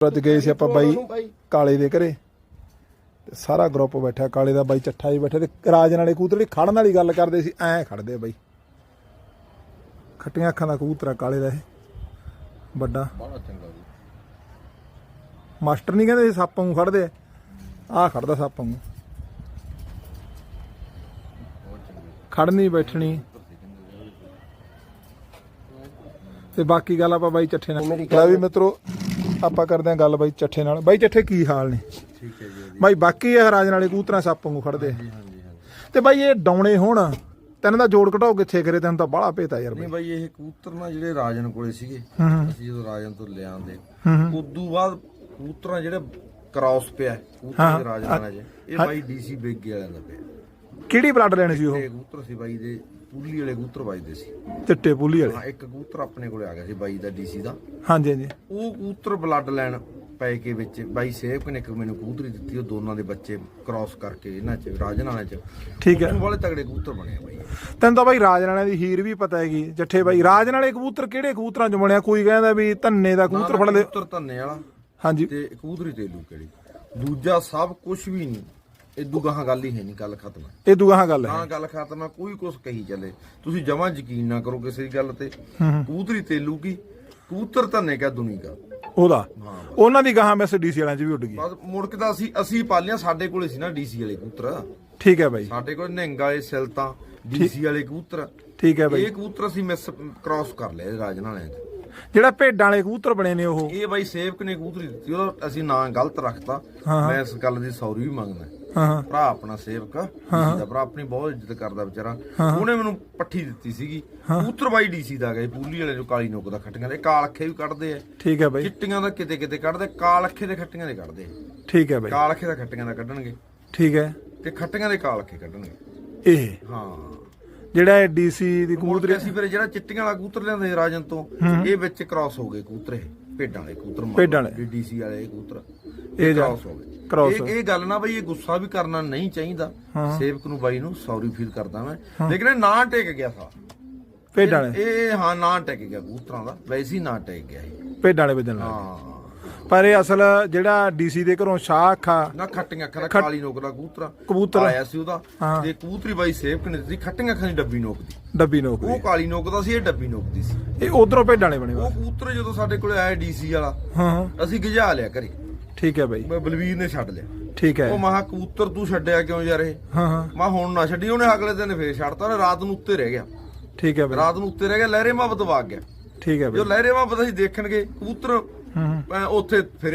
ਅੱਜ ਗਏ ਸੀ ਆਪਾਂ ਬਾਈ ਕਾਲੇ ਦੇ ਘਰੇ। ਤੇ ਸਾਰਾ ਗਰੁੱਪ ਬੈਠਾ ਕਾਲੇ ਦਾ ਬਾਈ ਚੱਠਾ ਜੀ ਬੈਠਾ ਤੇ ਰਾਜ ਨਾਲੇ ਕਬੂਤਰ ਦੀ ਖੜਨ ਵਾਲੀ ਗੱਲ ਕਰਦੇ ਸੀ ਐਂ ਖੜਦੇ ਆ ਬਾਈ। ਖੱਟੀਆਂ ਅੱਖਾਂ ਦਾ ਕਬੂਤਰ ਕਾਲੇ ਦਾ ਇਹ ਵੱਡਾ। ਬੜਾ ਚੰਗਾ ਜੀ। ਮਾਸਟਰ ਨਹੀਂ ਕਹਿੰਦੇ ਸੀ ਸੱਪ ਨੂੰ ਖੜਦੇ ਆ ਆਹ ਖੜਦਾ ਸੱਪ ਨੂੰ ਖੜਨੀ ਬੈਠਣੀ। ਤੇ ਬਾਕੀ ਗੱਲ ਆਪਾਂ ਬਾਈ ਚੱਠੇ ਨਾਲ ਲੈ ਵੀ ਮਿੱਤਰੋ ਆਪਾਂ ਕਰਦੇ ਆਂ ਗੱਲ ਬਾਈ ਚੱਠੇ ਨਾਲ। ਬਾਈ ਚੱਠੇ ਕੀ ਹਾਲ ਨੇ? ਠੀਕ ਹੈ ਜੀ ਬਾਈ ਬਾਕੀ ਇਹ ਰਾਜ ਨਾਲੇ ਕਬੂਤਰਾਂ ਸੱਪ ਨੂੰ ਖੜਦੇ ਤੇ ਬਾਈ ਇਹ ਡਾਉਣੇ ਹੋਣ ਤੈਨੂੰ ਦਾ ਜੋੜ ਘਟਾਓ ਕਿੱਥੇ ਕਰੇ ਤੈਨੂੰ ਤਾਂ ਬਾਹਲਾ ਭੇਤਾ ਯਾਰ ਬਾਈ ਨਹੀਂ ਬਾਈ। ਇਹ ਕਬੂਤਰ ਨਾ ਜਿਹੜੇ ਰਾਜਨ ਕੋਲੇ ਸੀਗੇ ਅਸੀਂ ਜਦੋਂ ਰਾਜਨ ਤੋਂ ਲਿਆਂਦੇ ਉਦੋਂ ਬਾਅਦ ਕਬੂਤਰਾਂ ਜਿਹੜੇ ਕ੍ਰਾਸ ਪਿਆ ਕਬੂਤਰ ਦੇ ਰਾਜਨਾਂ ਚ ਇਹ ਬਾਈ ਡੀਸੀ ਬੇਗੇ ਵਾਲਿਆਂ ਦਾ ਪਿਆ। ਕਿਹੜੀ ਬਲੱਡ ਲੈਣੀ ਸੀ ਉਹ? ਤੇ ਕਬੂਤਰ ਸੀ ਬਾਈ ਦੇ ਪੁੱਲੀ ਵਾਲੇ ਕਬੂਤਰ ਵੱਜਦੇ ਸੀ। ਚਿੱਟੇ ਪੁੱਲੀ ਵਾਲੇ? ਹਾਂ ਇੱਕ ਕਬੂਤਰ ਆਪਣੇ ਕੋਲੇ ਆ ਗਿਆ ਸੀ ਬਾਈ ਦਾ ਡੀਸੀ ਦਾ। ਹਾਂਜੀ ਹਾਂਜੀ। ਉਹ ਕਬੂਤਰ ਬਲੱਡ ਲੈਣ ਪੈ ਕੇ ਵਿੱਚ ਬਾਈ ਸੇਵਕ ਨੇ ਇੱਕ ਮੈਨੂੰ ਕਬੂਤਰੀ ਦਿੱਤੀ ਉਹ ਦੋਨਾਂ ਦੇ ਬੱਚੇ ਕ੍ਰਾਸ ਕਰਕੇ ਇਹਨਾਂ ਚ ਰਾਜਨ ਵਾਲਿਆਂ ਚ। ਠੀਕ ਹੈ। ਉਹ ਵਾਲੇ ਤਗੜੇ ਕਬੂਤਰ ਬਣੇ ਆ ਬਾਈ। ਤੈਨੂੰ ਤਾਂ ਬਾਈ ਰਾਜ ਨਾਲੇ ਦੀ ਹੀਰ ਵੀ ਪਤਾ ਹੈਗੀ ਜੱਠੇ ਬਾਈ। ਰਾਜ ਨਾਲੇ ਕਬੂਤਰ ਕਿਹੜੇ ਕਬੂਤਰਾਂ ਚ ਬਣਿਆ? ਕੋਈ ਕਹਿੰਦਾ ਵੀ ਧੰਨੇ ਦਾ ਕਬੂਤਰ ਫੜ ਲੈ। ਕਬੂਤਰ ਧੰਨੇ ਵਾਲਾ ਹਾਂਜੀ। ਤੇ ਕਬੂਤਰੀ ਤੇਲੂ ਕਿਹੜੀ? ਦੂਜਾ ਸਭ ਕੁਝ ਵੀ ਨਹੀਂ। ਇਦੋਂ ਗਾਹਾਂ ਗੱਲ ਹੀ ਹੈ ਨਹੀਂ ਗੱਲ ਖਤਮ ਹੈ। ਇਹ ਦੂਆ ਗੱਲ ਹੈ। ਨਾ ਗੱਲ ਖਤਮ ਹੈ ਕੋਈ ਕੁਛ ਕਹੀ ਚੱਲੇ। ਤੁਸੀਂ ਜਮਾਂ ਯਕੀਨ ਨਾ ਕਰੋ ਕਿਸੇ ਦੀ ਗੱਲ ਤੇ। ਹੂੰ ਹੂੰ। ਕਬੂਤਰੀ ਤੇਲੂ ਕੀ? ਕਬੂਤਰ ਧੰਨੇ ਕਾ ਦੁਨੀ ਕਾ। ਉਹਦਾ? ਹਾਂ ਉਹਨਾਂ ਦੀ ਗਾਹਾਂ ਮੈਸ ਡੀਸੀ ਵਾਲਿਆਂ ਚ ਵੀ ਉੱਡ ਗਈ। ਬਸ ਮੁੜ ਕੇ ਤਾਂ ਅਸੀਂ ਅਸੀਂ ਪਾਲਿਆ ਸਾਡੇ ਕੋਲੇ ਸੀ ਨਾ ਡੀਸੀ ਵਾਲੇ ਕਬੂਤਰ ਠੀਕ ਹੈ ਬਾਈ। ਸਾਡੇ ਕੋਲ ਨਿਹੰਗ ਵਾਲੇ ਸਿਲਤਾਂ ਡੀਸੀ ਵਾਲੇ ਕਬੂਤਰ ਠੀਕ ਹੈ ਬਾਈ। ਇਹ ਕਬੂਤਰ ਅਸੀਂ ਮਿਸ ਕ੍ਰਾਸ ਕਰ ਲਏ ਰਾਜਨ ਵਾਲਿਆਂ ਚ। ਜਿਹੜਾ ਭੇਡਾਂ ਵਾਲੇ ਕਬੂਤਰ ਬਣੇ ਨੇ ਉਹ। ਇਹ ਬਾਈ ਸੇਵਕ ਨੇ ਕਬੂਤਰੀ ਦਿੱਤੀ ਉਹਦਾ ਅਸੀਂ ਨਾਂ ਗਲਤ ਰੱਖਤਾ। ਮੈਂ ਇਸ ਗੱਲ ਦੀ ਸੌਰੀ ਵੀ ਮੰਗਦਾ। ਹਾਂ ਭਰਾ ਆਪਣਾ ਸੇਵਕ ਦਾ ਭਰਾ ਆਪਣੀ ਬਹੁਤ ਇੱਜ਼ਤ ਕਰਦਾ ਵਿਚਾਰਾ। ਉਹਨੇ ਮੈਨੂੰ ਪੱਠੀ ਦਿੱਤੀ ਸੀਗੀ। ਕਬੂਤਰ ਬਾਈ ਡੀਸੀ ਦਾ ਗਏ ਪੂਲੀ ਵਾਲੇ ਜੋ ਕਾਲੀ ਨੋਕ ਦਾ ਖੱਟੀਆਂ ਦੇ ਕਾਲ ਅੱਖੇ ਵੀ ਕੱਢਦੇ ਆ। ਠੀਕ ਹੈ ਬਾਈ। ਚਿੱਟੀਆਂ ਦਾ ਕਿਤੇ ਕਿਤੇ ਕੱਢਦੇ ਕਾਲ ਅੱਖੇ ਦੇ ਖੱਟੀਆਂ ਦੇ ਕੱਢਦੇ। ਠੀਕ ਹੈ ਬਾਈ। ਕਾਲ ਅੱਖੇ ਦਾ ਖੱਟੀਆਂ ਦਾ ਕੱਢਣਗੇ। ਠੀਕ ਹੈ। ਤੇ ਖੱਟੀਆਂ ਦੇ ਕਾਲ ਅੱਖੇ ਕੱਢਣਗੇ। ਇਹ। ਹਾਂ। ਜਿਹੜਾ ਇਹ ਡੀਸੀ ਦੀ ਕਬੂਤਰ ਅਸੀਂ ਫਿਰ ਜਿਹੜਾ ਚਿੱਟੀਆਂ ਵਾਲਾ ਕਬੂਤਰ ਲਿਆਂਦੇ ਰਾਜਨ ਤੋਂ ਇਹ ਵਿੱਚ ਕ੍ਰਾਸ ਹੋ ਗਏ ਕਬੂਤਰ ਇਹ ਭੇਡਾਂ ਵਾਲੇ ਕਬੂਤਰ ਭੇਡਾਂ ਵਾਲੇ। ਡੀਸੀ ਵਾਲੇ ਕਬੂਤਰ। ਇਹ ਕ੍ਰਾਸ ਹੋ ਗਏ। ਇਹ ਇਹ ਗੱਲ ਨਾ ਬਈ ਇਹ ਗੁੱਸਾ ਵੀ ਕਰਨਾ ਨਹੀਂ ਚਾਹੀਦਾ। ਸੇਵਕ ਨੂੰ ਬਾਈ ਨੂੰ ਸੌਰੀ ਫੀਲ ਕਰਦਾ ਮੈਂ। ਲੇਕਿਨ ਇਹ ਨਾ ਟਿਕ ਗਿਆ ਸਾ ਭੇਡਾਂ ਵਾਲੇ। ਇਹ ਹਾਂ ਨਾ ਟਿਕ ਗਿਆ ਕਬੂਤਰਾਂ ਦਾ। ਵੈਸੇ ਹੀ ਨਾ ਟਿਕ ਗਿਆ ਇਹ। ਭੇਡਾਂ ਵਾਲੇ ਲੱਗ ਹਾਂ। ਪਰ ਇਹ ਅਸਲ ਜਿਹੜਾ ਡੀਸੀ ਦੇ ਘਰੋਂ ਸ਼ਾਹ ਅੱਖਾਂ ਨਾ ਖੱਟੀਆਂ ਅੱਖਾਂ ਦਾ ਕਾਲੀ ਨੋਕ ਦਾ ਕਬੂਤਰ ਕਬੂਤਰ। ਆਇਆ ਸੀ ਉਹਦਾ। ਤੇ ਕਬੂਤਰੀ ਬਾਈ ਸੇਵਕ ਨੇ ਦਿੱਤੀ ਖੱਟੀਆਂ ਅੱਖਾਂ ਦੀ ਡੱਬੀ ਨੋਕ ਦੀ। ਡੱਬੀ ਨੋਕ ਉਹ ਕਾਲੀ ਨੋਕ ਦਾ ਸੀ ਇਹ ਡੱਬੀ ਨੋਕ ਦੀ ਸੀ। ਇਹ ਉਧਰੋਂ ਭੇਡਾਂ ਵਾਲੇ ਬਣੇ। ਉਹ ਕਬੂਤਰ ਜਦੋਂ ਸਾਡੇ ਕੋਲੇ ਆਇਆ ਡੀਸੀ ਵਾਲਾ ਹਾਂ। ਅਸੀਂ ਗਿਜਾ ਲਿਆ ਘਰੇ। ਠੀਕ ਹੈ ਬਾਈ। ਮੈਂ ਬਲਵੀਰ ਨੇ ਛੱਡ ਲਿਆ। ਠੀਕ ਹੈ। ਉਹ ਮਹਾ ਕਬੂਤਰ ਤੂੰ ਛੱਡਿਆ ਕਿਉਂ ਯਾਰ ਇਹ? ਹਾਂ ਹਾਂ। ਮੈਂ ਹੁਣ ਨਾ ਛੱਡੀ ਉਹਨੇ ਅਗਲੇ ਦਿਨ ਫੇਰ ਛੱਡਤਾ ਉਹਨੇ ਰਾਤ ਨੂੰ ਉੱਤੇ ਰਹਿ ਗਿਆ। ਠੀਕ ਹੈ ਬਾਈ। ਰਾਤ ਨੂੰ ਉੱਤੇ ਰਹਿ ਗਿਆ ਲਹਿਰੇ ਮੁਹੱਬਤ ਵਗ ਗਿਆ। ਠੀਕ ਹੈ ਜੋ ਬਾਈ। ਲਹਿਰੇ ਮੁਹੱਬਤ ਅਸੀਂ ਦੇਖਣਗੇ ਕਬੂਤਰ ਹੂੰ। ਉੱਥੇ ਫਿਰ